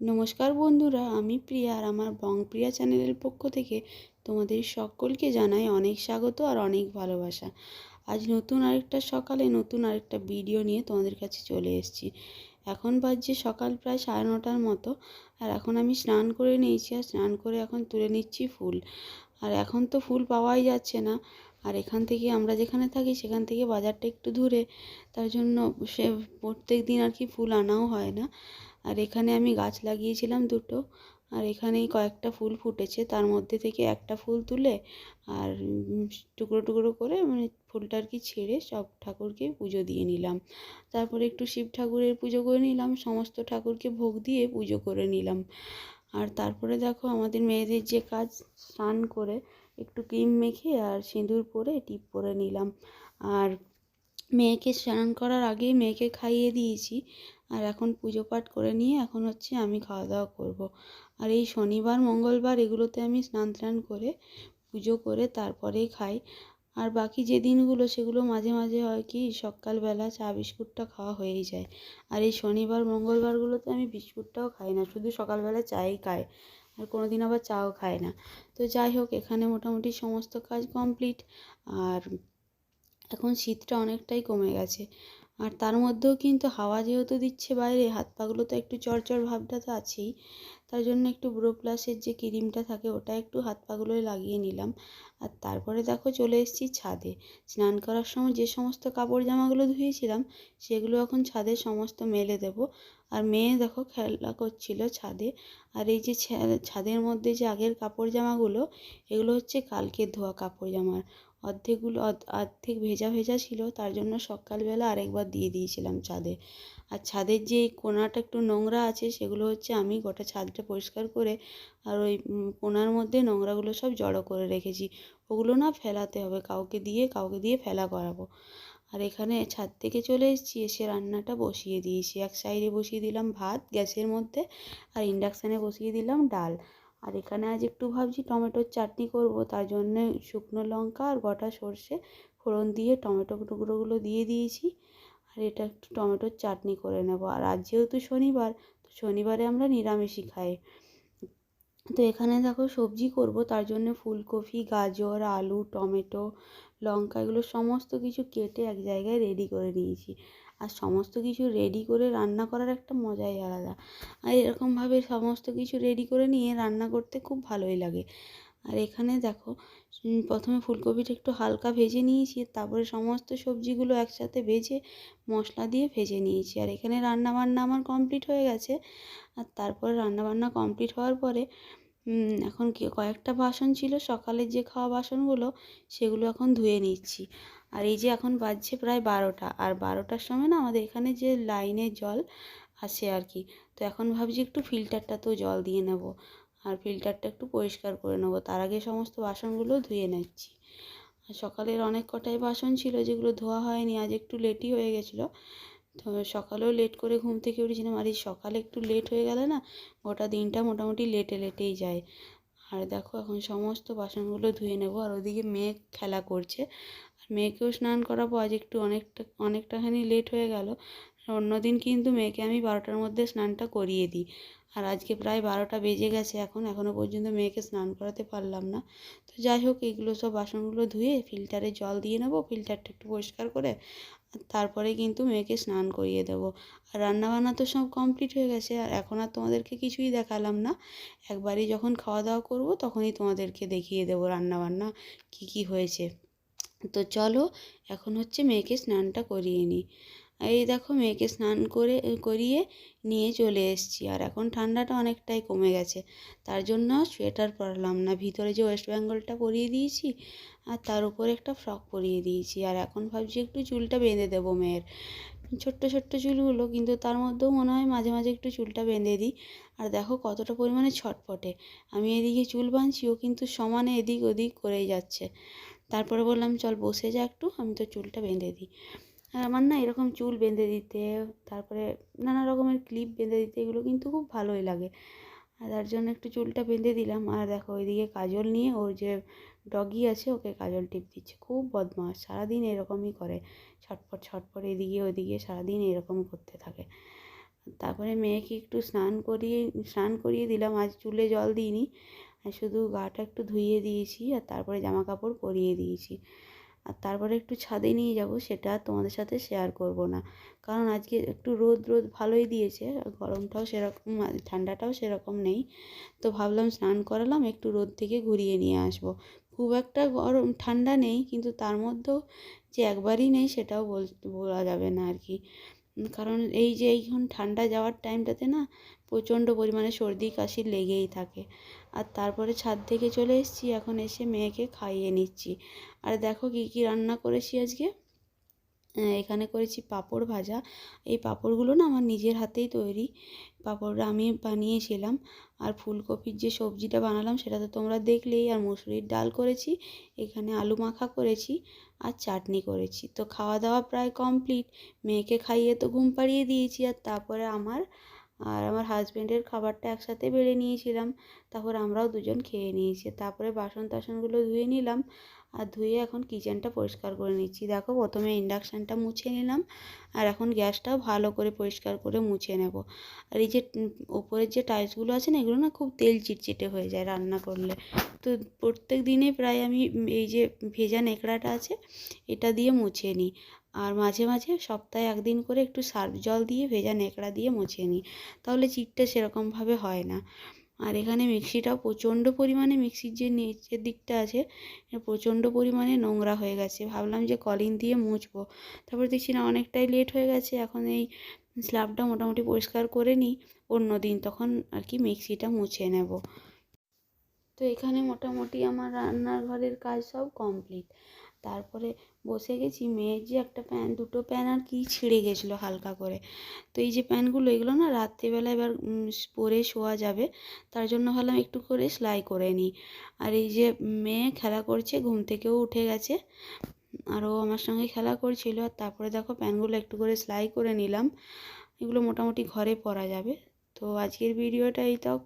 নমস্কার বন্ধুরা, আমি প্রিয়া আর আমার বং প্রিয়া চ্যানেলের পক্ষ থেকে তোমাদের সকলকে জানাই অনেক স্বাগত আর অনেক ভালোবাসা। আজ নতুন আরেকটা সকালে নতুন আরেকটা ভিডিও নিয়ে তোমাদের কাছে চলে এসেছি। এখন বাজছে সকাল প্রায় সাড়ে নটার মতো আর এখন আমি স্নান করে নিয়েছি আর স্নান করে এখন তুলে নিচ্ছি ফুল। আর এখন তো ফুল পাওয়াই যাচ্ছে না আর এখান থেকে আমরা যেখানে থাকি সেখান থেকে বাজারটা একটু দূরে, তার জন্য সে প্রত্যেক দিন আর কি ফুল আনাও হয় না। আর এখানে আমি গাছ লাগিয়েছিলাম দুটো। আর এখানেই কয়েকটা ফুল ফুটেছে, তার মধ্যে থেকে একটা ফুল তুলে আর টুকরো টুকরো করে মানে ফুলটা আর কি ছেড়ে সব ঠাকুরকে পুজো দিয়ে নিলাম। তারপরে একটু শিব ঠাকুরের পুজো করে নিলাম, সমস্ত ঠাকুরকে ভোগ দিয়ে পুজো করে নিলাম। আর তারপরে দেখো আমাদের মেয়েদের যে কাজ, স্নান করে একটু ক্রিম মেখে আর সিঁদুর পরে টিপ পরে নিলাম। আর মেয়েকে স্নান করার আগেই মেয়েকে খাইয়ে দিয়েছি। আর এখন পুজো পাঠ করে নিয়ে এখন হচ্ছে আমি খাওয়া দাওয়া করব। আর এই শনিবার, মঙ্গলবার এগুলোতে আমি স্নান টান করে পুজো করে তারপরেই খাই। আর বাকি যে দিনগুলো সেগুলো মাঝে মাঝে হয় কি, সকালবেলা চা বিস্কুটটা খাওয়া হয়েই যায়। আর এই শনিবার, মঙ্গলবারগুলোতে আমি বিস্কুটটাও খাই না, শুধু সকালবেলা চাই খাই আর কোনো দিন আবার চাও খায় না। তো যাই হোক, এখানে মোটামুটি সমস্ত কাজ কমপ্লিট। আর এখন শীতটা অনেকটাই কমে গেছে। আর তার মধ্যেও কিন্তু হাওয়া যেহেতু দিচ্ছে বাইরে, হাত পাগুলো তো একটু চরচর ভাবটা তো আছেই। তার জন্য একটু ব্রো প্লাসের যে ক্রিমটা থাকে, ওটা একটু হাত পাগুলোয় লাগিয়ে নিলাম। আর তারপরে দেখো চলে এসেছি ছাদে। স্নান করার সময় যে সমস্ত কাপড় জামাগুলো ধুয়েছিলাম, সেগুলো এখন ছাদে সমস্ত মেলে দেব। আর মেয়ে দেখো খেলা করছিল ছাদে। আর এই যে ছাদের মধ্যে যে আগের কাপড় জামাগুলো, এগুলো হচ্ছে কালকে ধোয়া কাপড় জামার অর্ধেকগুলো অর্ধেক ভেজা ভেজা ছিল, তার জন্য সকালবেলা আরেকবার দিয়ে দিয়েছিলাম ছাদে। আর ছাদের যে কোনাটা একটু নোংরা আছে, সেগুলো হচ্ছে আমি গোটা ছাদটা পরিষ্কার করে আর ওই কোনার মধ্যে নোংরাগুলো সব জড়ো করে রেখেছি। ওগুলো না ফেলাতে হবে, কাউকে দিয়ে কাউকে দিয়ে ফেলা করাবো। আর এখানে ছাদ থেকে চলে এসেছি, এসে রান্নাটা বসিয়ে দিয়েছি। এক সাইডে বসিয়ে দিলাম ভাত গ্যাসের মধ্যে আর ইন্ডাকশানে বসিয়ে দিলাম ডাল। আর এখানে আজ একটু ভাবছি টমেটোর চাটনি করব, তার জন্য শুকনো লঙ্কা আর গোটা সর্ষে ফোড়ন দিয়ে টমেটো টুকরোগুলো দিয়ে দিয়েছি। আর এটা একটু টমেটোর চাটনি করে নেব। আর আজ যেহেতু শনিবার, তো শনিবারে আমরা নিরামিষই খাই। তো এখানে দেখো সবজি করব, তার জন্য ফুলকপি, গাজর, আলু, টমেটো, লঙ্কা, এগুলো সমস্ত কিছু কেটে এক জায়গায় রেডি করে নিয়েছি। আর সমস্ত কিছু রেডি করে রান্না করার একটা মজাই আলাদা। আর এরকমভাবে সমস্ত কিছু রেডি করে নিয়ে রান্না করতে খুব ভালোই লাগে। আর এখানে দেখো প্রথমে ফুলকপিটা একটু হালকা ভেজে নিয়েছি, তারপরে সমস্ত সবজিগুলো একসাথে ভেজে মশলা দিয়ে ভেজে নিয়েছি। আর এখানে রান্না বান্না আমার কমপ্লিট হয়ে গেছে। আর তারপরে রান্না বান্না কমপ্লিট হওয়ার পরে এখন কয়েকটা বাসন ছিল, সকালের যে খাওয়া বাসনগুলো, সেগুলো এখন ধুয়ে নিচ্ছি। আর এই যে এখন বাজছে প্রায় বারোটা, আর বারোটার সময় না আমাদের এখানে যে লাইনের জল আসে আর কি, তো এখন ভাবছি একটু ফিল্টারটাতেও জল দিয়ে নেব, আর ফিল্টারটা একটু পরিষ্কার করে নেব, তার আগে সমস্ত বাসনগুলো ধুয়ে নিচ্ছি। সকালের অনেক কটাই বাসন ছিল যেগুলো ধোয়া হয়নি, আজ একটু লেটই হয়ে গেছিল, তো সকালেও লেট করে ঘুম থেকে উঠেছিলাম, আর এই সকালে একটু লেট হয়ে গেলে না গোটা দিনটা মোটামুটি লেটে লেটেই যায়। আর দেখো এখন সমস্ত বাসনগুলো ধুয়ে নেব, আর ওদিকে মেয়ে খেলা করছে মেয়েকেও স্নান করাবো, আজ একটু অনেকটা, অনেকটাখানি লেট হয়ে গেল। অন্য দিন কিন্তু মেয়েকে আমি বারোটার মধ্যে স্নানটা করিয়ে দিই। আর আজকে প্রায় বারোটা বেজে গেছে এখন এখনও পর্যন্ত মেয়েকে স্নান করাতে পারলাম না। তো যাই হোক, এগুলো সব বাসনগুলো ধুয়ে ফিল্টারে জল দিয়ে নেব ফিল্টারটা একটু পরিষ্কার করে তারপরে কিন্তু মেয়েকে স্নান করিয়ে দেবো। আর রান্নাবান্না তো সব কমপ্লিট হয়ে গেছে, আর এখন আর তোমাদেরকে কিছুই দেখালাম না। একবারই যখন খাওয়া দাওয়া করব, তখনই তোমাদেরকে দেখিয়ে দেবো রান্নাবান্না কী কী হয়েছে। তো চলো এখন হচ্ছে মেয়েকে স্নানটা করিয়ে নিই। এই দেখো মেয়েকে স্নান করে, করিয়ে নিয়ে চলে এসেছি। আর এখন ঠান্ডাটা অনেকটাই কমে গেছে। তার জন্য সোয়েটার পরলাম না। ভিতরে যে ওয়েস্ট বেঙ্গলটা পরিয়ে দিয়েছি, আর তার উপরে একটা ফ্রক পরিয়ে দিয়েছি। আর এখন ভাবছি একটু চুলটা বেঁধে দেবো মেয়ের। ছোট্ট ছোট্ট চুলগুলো, কিন্তু তার মধ্যেও মনে হয় মাঝে মাঝে একটু চুলটা বেঁধে দিই। আর দেখো কতটা পরিমাণে ছটপটে। আমি এদিকে চুল বাঁধছি, ও কিন্তু সমানে এদিক ওদিক করেই যাচ্ছে। তারপরে বললাম, চল বসে যা একটু, আমি তো চুলটা বেঁধে দিই। আর আমার না এরকম চুল বেঁধে দিতে, তারপরে নানা রকমের ক্লিপ বেঁধে দিতে, এগুলো কিন্তু খুব ভালোই লাগে। আর তার জন্য একটু চুলটা বেঁধে দিলাম। আর দেখো, ওইদিকে কাজল নিয়ে, ওর যে ডগি আছে, ওকে কাজল টিপ দিচ্ছে। খুব বদমাস সারাদিন এরকমই করে। ছটপট ছটপট, এদিকে ওদিকে সারাদিন এরকম করতে থাকে। তারপরে মেয়েকে একটু স্নান করিয়ে স্নান করিয়ে দিলাম। আজ চুলে জল দিইনি। শুধু গাটা একটু ধুইয়ে দিয়েছি আর তারপরে জামা কাপড় পরিয়ে দিয়েছি। আর তারপরে একটু ছাদে নিয়ে যাব, সেটা তোমাদের সাথে শেয়ার করব না। কারণ আজকে একটু রোদ রোদ ভালোই দিয়েছে গরমটাও সেরকম ঠান্ডাটাও সেরকম নেই। তো ভাবলাম স্নান করালাম, একটু রোদ থেকে ঘুরিয়ে নিয়ে আসব। খুব একটা গরম, ঠান্ডা নেই, কিন্তু তার মধ্যেও যে একবারই নেই, সেটাও বল, বলা যাবে না আর কি। কারণ এই যে এইখন ঠান্ডা যাওয়ার টাইমটাতে না প্রচণ্ড পরিমাণে সর্দি, কাশি লেগেই থাকে। আর তারপরে ছাদ থেকে চলে এসেছি, এখন এসে মেয়েকে খাইয়ে নিচ্ছি। আর দেখো কী কী রান্না করেছি আজকে? এখানে করেছি পাঁপড় ভাজা। এই পাঁপড়গুলো না আমার নিজের হাতেই তৈরি। পাঁপড়টা আমি বানিয়েছিলাম আর ফুলকপির যে সবজিটা বানালাম সেটা তো তোমরা দেখলেই। আর মুসুরির ডাল করেছি, এখানে আলু মাখা করেছি আর চাটনি করেছি। তো খাওয়া দাওয়া প্রায় কমপ্লিট মেয়েকে খাইয়ে তো ঘুম পাড়িয়ে দিয়েছি আর তারপরে আমার আর আমার হাজব্যান্ডের খাবারটা একসাথে বেড়ে নিয়েছিলাম। তারপর আমরাও দুজন খেয়ে নিয়েছি। তারপরে বাসন টাসনগুলো ধুয়ে নিলাম। আর ধুয়ে এখন কিচেনটা পরিষ্কার করে নিচ্ছি। দেখো প্রথমে ইন্ডাকশানটা মুছে নিলাম, আর এখন গ্যাসটাও ভালো করে পরিষ্কার করে মুছে নেব। আর এই যে ওপরের যে টাইলসগুলো আছে না, এগুলো না খুব তেল চিটচিটে হয়ে যায় রান্না করলে। তো প্রত্যেক দিনে প্রায় আমি এই যে ভেজা নেকড়াটা আছে, এটা দিয়ে মুছে নিই। আর মাঝে মাঝে সপ্তাহে একদিন করে একটু সার্ফ জল দিয়ে ভেজা ন্যাকড়া দিয়ে মুছে নিই। তাহলে চিটটা সেরকমভাবে হয় না। আর এখানে মিক্সিটাও প্রচণ্ড পরিমাণে মিক্সির যে নিচের দিকটা আছে প্রচণ্ড পরিমাণে নোংরা হয়ে গেছে। ভাবলাম যে কলিন দিয়ে মুছবো। তারপর দেখছি না, অনেকটাই লেট হয়ে গেছে। এখন এই স্ল্যাবটা মোটামুটি পরিষ্কার করে নিই, অন্য দিন তখন আর কি মিক্সিটা মুছে নেব। তো এখানে মোটামুটি আমার রান্নাঘরের কাজ সব কমপ্লিট তারপরে বসে গেছি, মেয়ের যে একটা প্যান, দুটো প্যান আর কি ছিঁড়ে গেছিল হালকা করে। তো এই যে প্যানগুলো, এগুলো না রাত্রিবেলা এবার পরে শোয়া যাবে। তার জন্য ভাবলাম একটু করে সেলাই করে নিই। আর এই যে মেয়ে খেলা করছে, ঘুম থেকেও উঠে গেছে। আর ও আমার সঙ্গে খেলা করছিল। আর তারপরে দেখো প্যানগুলো একটু করে সেলাই করে নিলাম। এগুলো মোটামুটি ঘরে পরা যাবে। তো আজকের ভিডিওটা এই তক